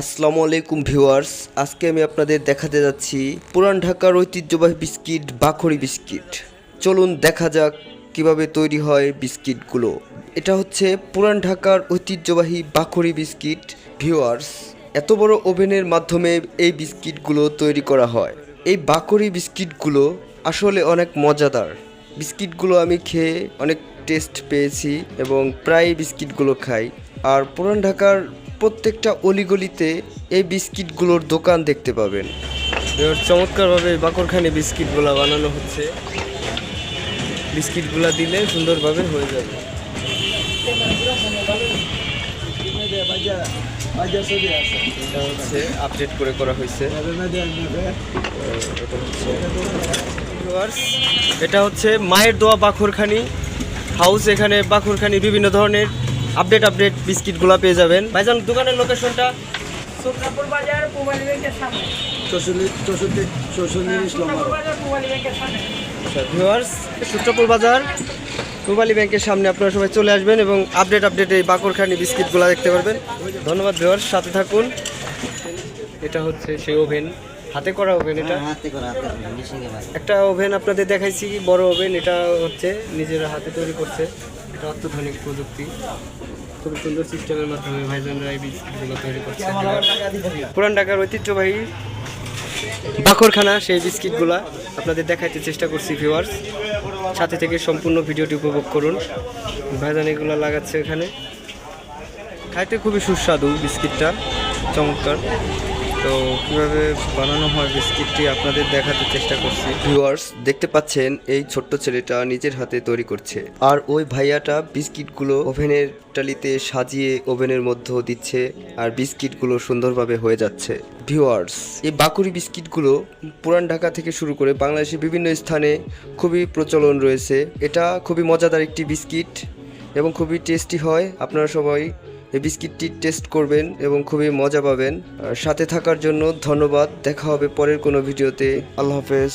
আসসালামু আলাইকুম ভিউয়ার্স, আজকে আমি আপনাদের দেখাতে যাচ্ছি পুরান ঢাকার ঐতিহ্যবাহী বিস্কিট বাখরি বিস্কিট। চলুন দেখা যাক কীভাবে তৈরি হয় বিস্কিটগুলো। এটা হচ্ছে পুরান ঢাকার ঐতিহ্যবাহী বাখরি বিস্কিট। ভিউয়ার্স, এত বড় ওভেনের মাধ্যমে এই বিস্কিটগুলো তৈরি করা হয়। এই বাকরি বিস্কিটগুলো আসলে অনেক মজাদার। বিস্কিটগুলো আমি খেয়ে অনেক টেস্ট পেয়েছি এবং প্রায় বিস্কিটগুলো খাই। আর পুরান ঢাকার প্রত্যেকটা অলিগলিতে এই বিস্কিটগুলোর দোকান দেখতে পাবেন। চমৎকারভাবে বাকরখানে বিস্কিটগুলো বানানো হচ্ছে। বিস্কিটগুলো দিলে সুন্দরভাবে হয়ে যাবে। এটা হচ্ছে আপডেট করে করা হয়েছে। এটা হচ্ছে মায়ের দোয়া বাখরখানি হাউস এখানে বাখরখানি বিভিন্ন ধরনের আপডেট আপডেট বিস্কিটগুলো পেয়ে যাবেন। ভাইজান দোকানের লোকেশনটা সুলতানপুর বাজার পুবালি ব্যাংকের সামনে। চৌষট্টি চৌষট্টি পুবালি ব্যাংকের সামনে। ভিউয়ার্স সূত্রপুর বাজার পূবালী ব্যাংকের সামনে আপনারা সবাই চলে আসবেন এবং আপডেট আপডেট এই বাকরখানি বিস্কিটগুলো দেখতে পারবেন। ধন্যবাদ ভিউয়ার্স সাথে থাকুন। এটা হচ্ছে সেই ওভেন। হাতে করা ওভেন এটা? হাতে করে হাতে মেশিনে ভাই একটা ওভেন আপনাদের দেখাইছি বড় ওভেন। এটা হচ্ছে নিজেরা হাতে তৈরি করছে। এটা অত্যাধুনিক প্রযুক্তি। খুব সুন্দর সিস্টেমের মাধ্যমে ভাইজানরা এই বিস্কিটগুলো তৈরি করছে। পুরান ঢাকার ঐতিহ্যবাহী বাকরখানা সেই বিস্কিটগুলা আপনাদের দেখাইতে চেষ্টা করছি ভিউয়ার্স সাথে থেকে সম্পূর্ণ ভিডিওটি উপভোগ করুন। ভাইজান এগুলো লাগাচ্ছে এখানে। খাইতে খুবই সুস্বাদু বিস্কিটটা, চমৎকার। তো কীভাবে বানানো হয় বিস্কিটটি আপনাদের দেখাতে চেষ্টা করছি। ভিউয়ার্স, দেখতে পাচ্ছেন এই ছোট্ট ছেলেটা নিজের হাতে তৈরি করছে। আর ওই ভাইয়াটা বিস্কিটগুলো ওভেনের টালিতে সাজিয়ে ওভেনের মধ্যে দিচ্ছে আর বিস্কিটগুলো সুন্দরভাবে হয়ে যাচ্ছে। ভিউয়ার্স, এই বাকুরি বিস্কিটগুলো পুরান ঢাকা থেকে শুরু করে বাংলাদেশের বিভিন্ন স্থানে খুবই প্রচলন রয়েছে। এটা খুবই মজাদার একটি বিস্কিট এবং খুবই টেস্টি হয়। আপনারা সবাই এই বিস্কিটটি টেস্ট করবেন এবং খুবই মজা পাবেন। সাথে থাকার জন্য ধন্যবাদ। দেখা হবে পরের কোনো ভিডিওতে। আল্লাহ হাফেজ।